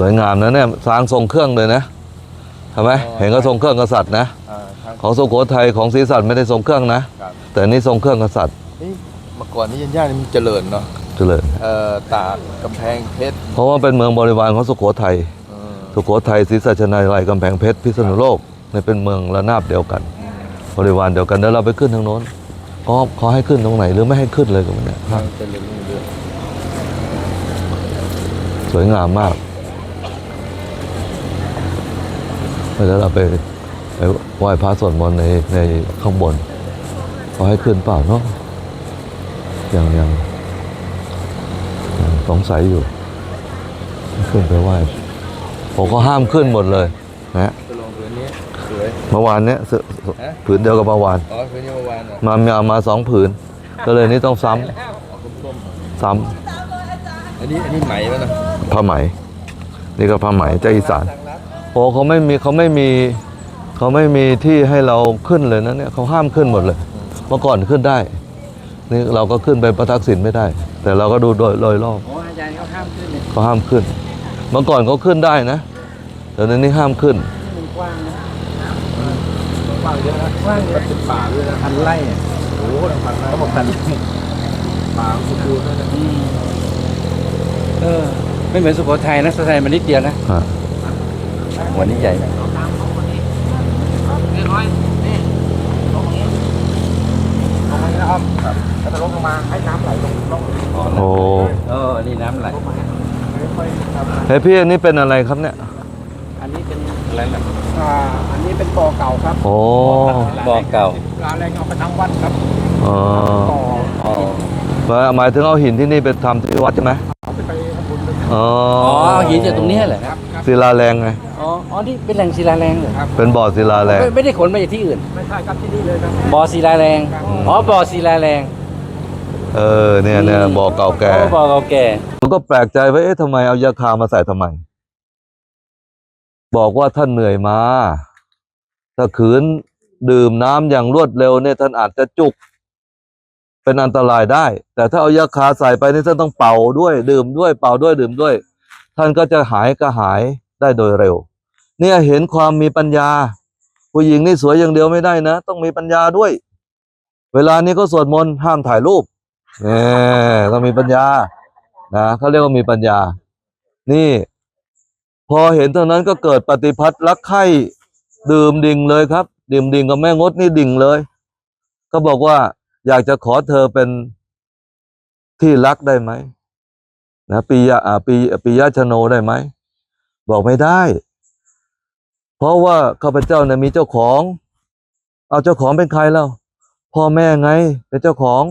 สวยงามนะเนี่ยสร้างทรงเครื่องเลยนะเห็นไหมเห็นก็ทรงเครื่องกษัตริย์นะอ่าทางของสุโขทัยของศรีสัตว์ไม่ได้ทรงเครื่องนะ ครับแต่นี่ทรงเครื่องกษัตริย์นี่เมื่อก่อนนี่ยันย่านี่มันเจริญเนาะเจริญเอ่อตากกำแพงเพชรเพราะว่าเป็นเมืองบริวารของสุโขทัยอืมสุโขทัยศรีสัชนาลัยกำแพงเพชรพิษณุโลกเนี่ยเป็นเมืองระนาบเดียวกัน บริวารเดียวกันเดี๋ยวเราไปขึ้นทางโน้นเขาเขาให้ขึ้นตรงไหนหรือไม่ให้ขึ้นเลยก็ไม่เนี่ยทางเจริญรุ่งเรืองสวยงามมาก แล้วเราไปไปไหว้พระสวดมนต์ในในข้างบนเขาให้ขึ้นเปล่าเนาะยังยังยังสงสัยอยู่ให้ขึ้นไปไหว้ผมก็ห้ามขึ้นหมดเลยนะจะลงผืนนี้สวยเมื่อวานเนี้ยเสื้อฮะผืนเดียวกับเมื่อวานอ๋อผืนนี้เมื่อวานอะมามีเอามาสองผืน ก็เลยนี่ต้องซ้ำออกส้มซ้ำๆอันนี้อันนี้ไหมแล้วนะผ้าไหม นี่ก็ผ้าไหมใจอีสานทางลัด โอ้เขาไม่มีเขาไม่มีเขาไม่มีที่ให้เราขึ้นเลยนะเนี่ยเขาห้ามขึ้นหมดเลย เมื่อก่อนขึ้นได้ นี่เราก็ขึ้นไปประทักษิณไม่ได้ แต่เราก็ดูโดยโดยรอบโอ้อาจารย์เขาห้ามขึ้นเลยเขาห้ามขึ้น เมื่อก่อนเขาขึ้นได้นะแต่ในนี้ห้ามขึ้น มันกว้างนะกว้างเยอะนะกว้างเยอะเป็นป่าด้วยนะพันไร่อะโอ้โหพันไร่เขาบอกพันป่าสมบูรณ์ด้วยนะอืมเออ ไม่เหมือนสุโขทัยนะสุโขทัยมันนิดเดียวนะฮะ หัวนี้ใหญ่นะแล้วจะลงลงมาให้น้ำไหลลงลงโอ้เอออันนี้น้ำไหลเฮ้ยพี่อันนี้เป็นอะไรครับเนี่ย อันนี้เป็นอะไรล่ะอ่าอันนี้เป็นต่อเก่าครับ โอ้บ่อเก่าลาแรงเอาไปทั้งวัดครับอ๋อต่ออ๋อหมายถึงเอาหินที่นี่ไปทำที่วัดใช่ไหมเอาไปไปทำบุญเลยอ๋ออ๋อหินจากตรงเนี้ยเหรอครับครับ ศิลาแรงไงอ๋ออ๋อนี่เป็นแหล่งศิลาแรงเหรอครับเป็นบ่อศิลาแรงไม่ไม่ได้ขนมาจากที่อื่น ไม่ใช่ครับที่นี่เลยครับบ่อศิลาแรงอ๋อบ่อศิลาแรงเออเนี่ยเนี่ยบ่อเก่าแก่อ๋อบ่อเก่าแก่ผมก็แปลกใจว่าเอ๊ะทำไมเอายาคามาใส่ทำไม บอกว่าท่านเหนื่อยมา ถ้าขืนดื่มน้ำอย่างรวดเร็วเนี่ยท่านอาจจะจุก เป็นอันตรายได้ แต่ถ้าเอายาคาใส่ไปนี่ท่านต้องเป่าด้วย ดื่มด้วยเป่าด้วยดื่มด้วย ท่านก็จะหายก็หายได้โดยเร็ว เนี่ยเห็นความมีปัญญา ผู้หญิงนี่สวยอย่างเดียวไม่ได้นะ ต้องมีปัญญาด้วย เวลานี้ก็สวดมนต์ห้ามถ่ายรูปเนี่ยต้องมีปัญญานะเขาเรียกว่ามีปัญญา นี่ พอเห็นเท่านั้นก็เกิดปฏิพัทธ์รักใคร่ดื่มดิ่งเลยครับ ดื่มดิ่งกับแม่งดนี่ดิ่งเลย ก็บอกว่าอยากจะขอเธอเป็นที่รักได้ไหม นะปียะอ่าปีปียะชโนได้ไหม บอกไม่ได้ เพราะว่าข้าพเจ้าเนี่ยมีเจ้าของ เอาเจ้าของเป็นใครแล้วพ่อแม่ไง เป็นเจ้าของ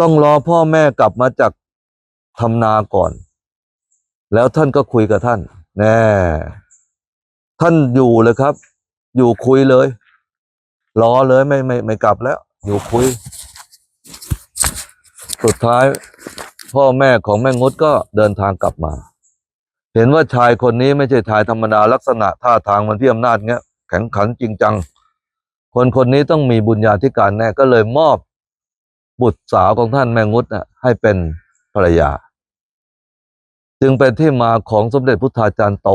ต้องรอพ่อแม่กลับมาจากทำนาก่อน แล้วท่านก็คุยกับท่าน แน่ ท่านอยู่เลยครับ อยู่คุยเลย รอเลยไม่ไม่ไม่กลับแล้ว อยู่คุย สุดท้าย พ่อแม่ของแม่งดก็เดินทางกลับมา เห็นว่าชายคนนี้ไม่ใช่ชายธรรมดาลักษณะท่าทางมันที่อำนาจเงี้ยแข็งขันจริงจัง คนคนนี้ต้องมีบุญญาธิการแน่ก็เลยมอบบุตรสาวของท่านแมงุดน่ะให้เป็นภรรยา จึงเป็นที่มาของสมเด็จพุทธาจารย์โต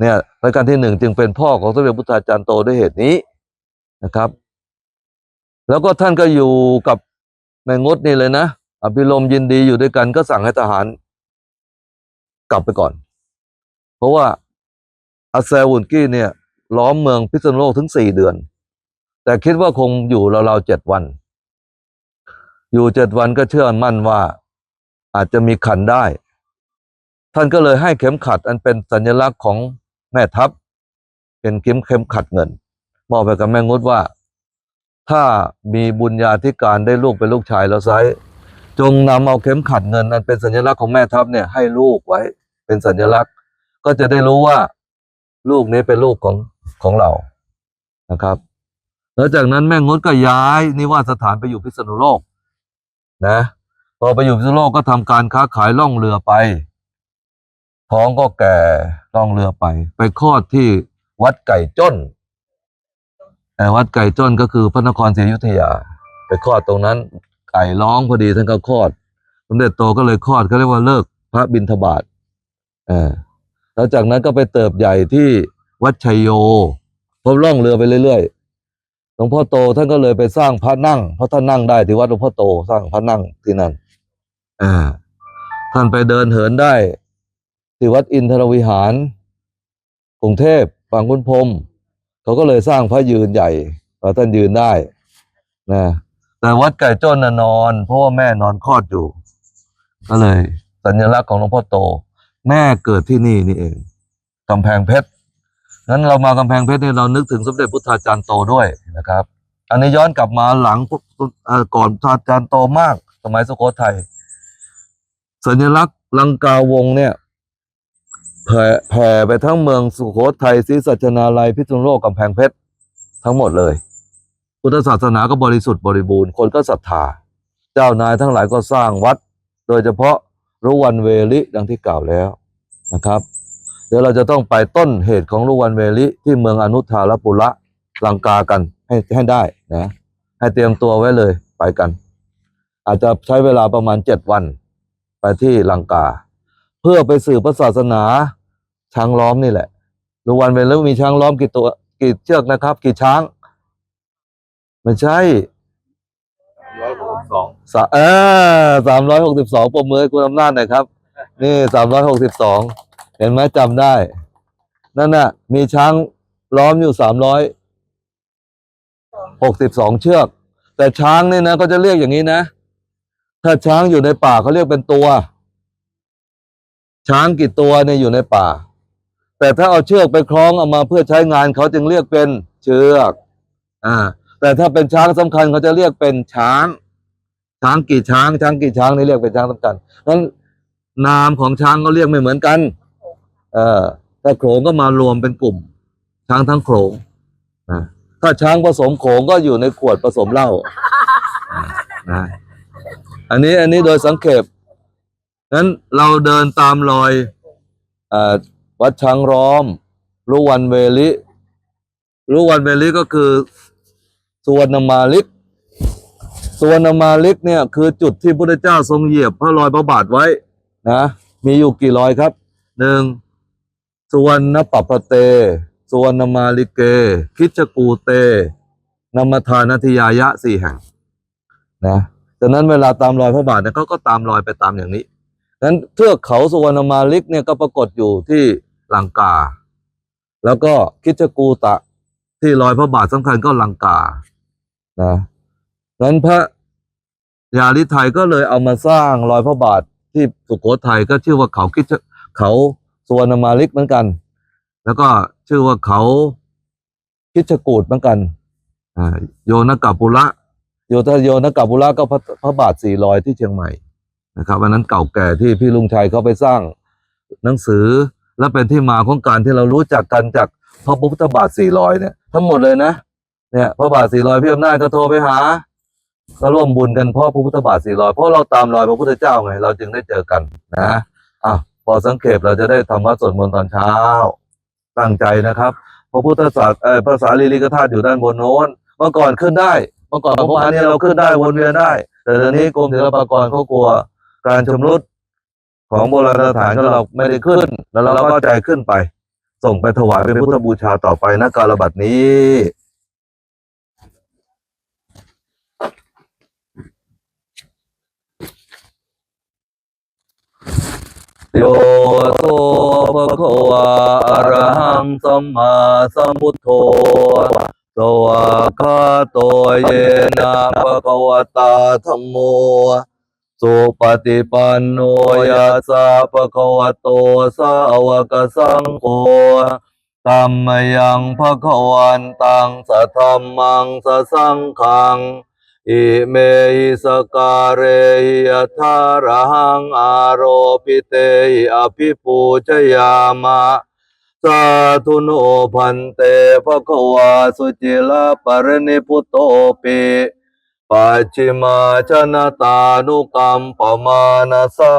เนี่ยรายการที่หนึ่งจึงเป็นพ่อของสมเด็จพุทธาจารย์โตด้วยเหตุนี้นะครับ แล้วก็ท่านก็อยู่กับแมงุดนี่เลยนะ อภิรมย์ยินดีอยู่ด้วยกันก็สั่งให้ทหาร กลับไปก่อน เพราะว่าอาเซวุนกี้เนี่ย ล้อมเมืองพิษณุโลกถึงสี่เดือน แต่คิดว่าคงอยู่ราวๆเจ็ดวัน อยู่เจ็ดวันก็เชื่อมั่นว่าอาจจะมีขันได้ ท่านก็เลยให้เข็มขัดอันเป็นสัญลักษณ์ของแม่ทัพ เป็นเข็มเข็มขัดเงิน มอบไปกับแม่งดว่า ถ้ามีบุญญาธิการได้ลูกเป็นลูกชายแล้วไซ จงนำเอาเข็มขัดเงินอันเป็นสัญลักษณ์ของแม่ทัพเนี่ยให้ลูกไว้เป็นสัญลักษณ์ ก็จะได้รู้ว่า ลูกนี้เป็นลูกของของเรานะครับแล้วจากนั้นแม่งดก็ย้ายนิวาสถานไปอยู่พิษณุโลกนะพอไปอยู่พิษณุโลกก็ทำการค้าขายล่องเรือไป ท้องก็แก่ล่องเรือไป ไปคลอดที่วัดไก่จ้นแต่วัดไก่จ้นก็คือพระนครศรีอยุธยา ไปคลอดตรงนั้น ไก่ร้องพอดีท่านก็คลอดสมเด็จโตก็เลยคลอดเขาเรียกว่าเลิกพระบิณฑบาตอ่าแล้วจากนั้นก็ไปเติบใหญ่ที่วัดชัยโยพบล่องเรือไปเรื่อยๆหลวงพ่อโตท่านก็เลยไปสร้างพระนั่งเพราะท่านนั่งได้ที่วัดหลวงพ่อโตสร้างพระนั่งที่นั่นอ่าท่านไปเดินเหินได้ ที่วัดอินทรวิหาร กรุงเทพบางขุนพรมเขาก็เลยสร้างพระยืนใหญ่เพราะท่านยืนได้นะ แต่วัดไก่จ้นน่ะนอน เพราะว่าแม่นอนคลอดอยู่ ก็เลย สัญลักษณ์ของหลวงพ่อโต แม่เกิดที่นี่นี่เองกำแพงเพชรงั้นเรามากำแพงเพชรเนี่ยเรานึกถึงสมเด็จพุทธาจารย์โตด้วยนะครับ อันนี้ย้อนกลับมาหลังก่อก่อนพุทธาจารย์โตมาก สมัยสุโขทัยสัญลักษณ์ลังกาวงเนี่ยแผ่แผ่ไปทั้งเมืองสุโขทัยศรีสัชนาลัยพิษณุโลกกำแพงเพชรทั้งหมดเลย พุทธศาสนาก็บริสุทธิ์บริบูรณ์คนก็ศรัทธา เจ้านายทั้งหลายก็สร้างวัด โดยเฉพาะรุวันเวลิดังที่กล่าวแล้วนะครับ เดี๋ยวเราจะต้องไปต้นเหตุของรุวันเวลิที่เมืองอนุทาลปุระลังกากันให้ให้ได้นะให้เตรียมตัวไว้เลยไปกัน อาจจะใช้เวลาประมาณเจ็ดวัน ไปที่ลังกา เพื่อไปสืบพระศาสนาช้างล้อมนี่แหละรุวันเวลิมีช้างล้อมกี่ตัวกี่เชือกนะครับ กี่ช้าง ไม่ใช่ร้อยหกสิบสองสาเออสามร้อยหกสิบสองปมมือให้คุณอำนาจหน่อยครับ นี่สามร้อยหกสิบสองเห็นไหมจำได้ นั่นน่ะ มีช้างล้อมอยู่สามร้อยหกสิบสองเชือก แต่ช้างเนี่ยนะก็จะเรียกอย่างนี้นะ ถ้าช้างอยู่ในป่าเขาเรียกเป็นตัว ช้างกี่ตัวเนี่ยอยู่ในป่า แต่ถ้าเอาเชือกไปคล้องเอามาเพื่อใช้งานเขาจึงเรียกเป็นเชือก อ่า แต่ถ้าเป็นช้างสำคัญเขาจะเรียกเป็นช้าง ช้างกี่ช้าง ช้างกี่ช้างนี่เรียกเป็นช้างสำคัญนั้นนามของช้างก็เรียกไม่เหมือนกัน เออถ้าโขงก็มารวมเป็นกลุ่ม ช้างทั้งโขงนะถ้าช้างผสมโขงก็อยู่ในขวดผสมเหล้านะอันนี้อันนี้โดยสังเขปนั้นเราเดินตามรอยอวัดช้างร้อมรุวันเวลิรุวันเวลิก็คือ สุวรรณมาลิกสุวรรณมาลิกเนี่ยคือจุดที่พระเจ้าทรงเหยียบพระรอยพระบาทไว้นะมีอยู่กี่รอยครับหนึ่งสุวรรณปัปปเตสุวรรณมาลิเก คิจกูเตนมทานาทิยายะสี่แห่งนะจากนั้นเวลาตามรอยพระบาทเนี่ยเขาก็ตามรอยไปตามอย่างนี้นั้นเทือกเขาสุวรรณมาลิกเนี่ยก็ปรากฏอยู่ที่ลังกา แล้วก็คิจกูตะที่รอยพระบาทสำคัญก็ลังกา นะนั้นพระยาลิไทยก็เลยเอามาสร้างรอยพระบาทที่สุโขทัยก็ชื่อว่าเขาคิจเขาสวรรณมาลิกเหมือนกัน แล้วก็ชื่อว่าเขาคิชกูดเหมือนกันโยนกาปุระโยธโยนกาปุระก็พระพระบาทสี่รอยที่เชียงใหม่นะครับอันนั้นเก่าแก่ที่พี่ลุงชัยเขาไปสร้างหนังสือและเป็นที่มาของการที่เรารู้จักกันจากพระพุทธบาทสี่รอยเนี่ยทั้งหมดเลยนะ เนี่ยพระบาทสี่รอยพี่อำนาจก็โทรไปหา ก็ร่วมบุญกันพราะพระพุทธบาทสี่รอยเพราะเราตามรอยพระพุทธเจ้าไง เราจึงได้เจอกันนะอะพอสังเขปเราจะได้ทำวัดสวดมนต์ตอนเช้า ตั้งใจนะครับ พระพุทธศาสเอ่อภาษาลีลิกธาตุอยู่ด้านบนโน้น เมื่อก่อนขึ้นได้เมื่อก่อนผมมาเนี่ยเราขึ้นได้วนเวียนได้ แต่เดี๋ยวนี้กรมศิลปากรเขากลัวการชำรุดของโบราณสถานก็เราไม่ได้ขึ้น แล้วเราก็ใจขึ้นไป ส่งไปถวายเป็นพุทธบูชาต่อไปนะการระบัดนี้ โยโตภะคะวะอะระหังสัมมาสัมพุทโธสวากขาโตเยนะภะคะวะตาธัมโมสุปฏิปันโนยัสสะภะคะวะโตสาวกสังโฆตัมมยังภะคะวันตังสะธัมมังสะสังฆัง อิเมหิสการเรหิยทารังอารโรปิเตหิอภิปูชยามะสาธุโนพันเตภะคะวาสุจิลาปรณิพุตโตปิปัจฉิมาชนะตานุกรรมปมานาสา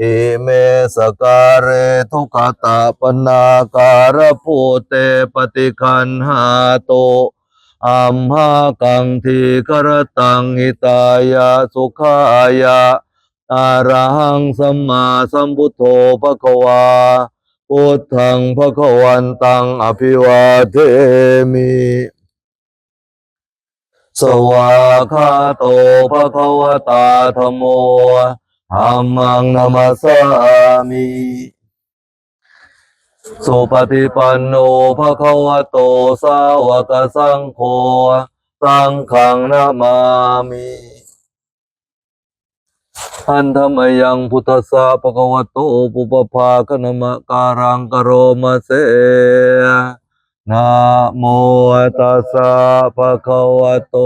อิเมสการเรทุกขตาปนาการภูเตปฏิคันหาโต อัมหากังทีกรตังหิตายาสุขายาอะระหังสัมมาสัมพุทโธภะคะวาพุทธังภะคะวันตังอภิวาเทมิ สวาคาโตภะคะวตาธโมธัมมังนามัสสามิ สุปฏิปันโนภะคะวะโตสาวกสังโฆสังฆังนามามิอันธรรมยังพุทธสสะภะคะวะโตปุปภาคณมะการังกโรมาเสนะโมตัสสะภะคะวะโต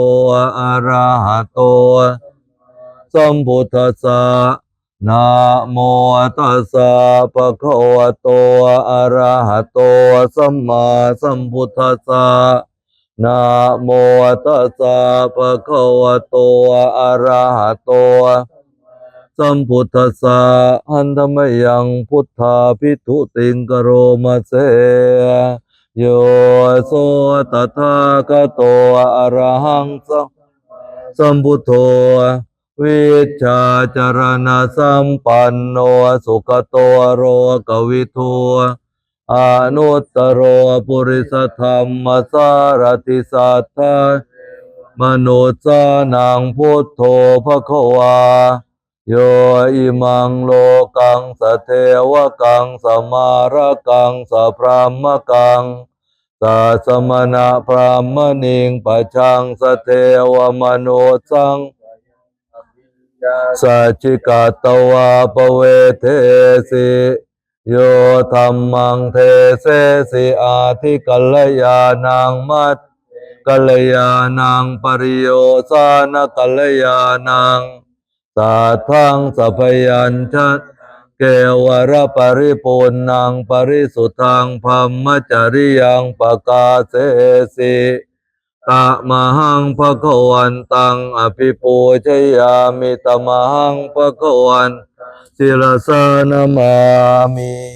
อะระหะโตสัมพุทธัสสะ นะโมตัสสะภะคะวะโต อะระหะโต สัมมาสัมพุทธัสสะนะโมตัสสะภะคะวะโต อะระหะโต สัมพุทธัสสะอันธรรมยังพุทธาพิทุติงกโรมาเสโยโสตถาคโต อะระหังสัมสัมพุทโธ วิชาจารณะสัมปันโนสุขโตโรกวิทูอนุตตโรปุริสธรรมสารติสัทธามนุสสานังพุทโธภควา โยอิมังโลกังสเทวกังสมารกังสพรามกังสัสมณะพรามณิงปะชังสเทวมโนสัง สัจจิกาตวาปเวเทสิโยธรรมังเทเสสิอาทิกัลยานังมัตกัลยานังปริโยสานกัลยานังสัทธังสัพยัญชะเกวรปริปูนนังปริสุทธังพรหมจริยังปกาเสสิ ตะมหังภะคะวันตังอภิปูชยามิตะมหังภะคะวันศิรสานามามิ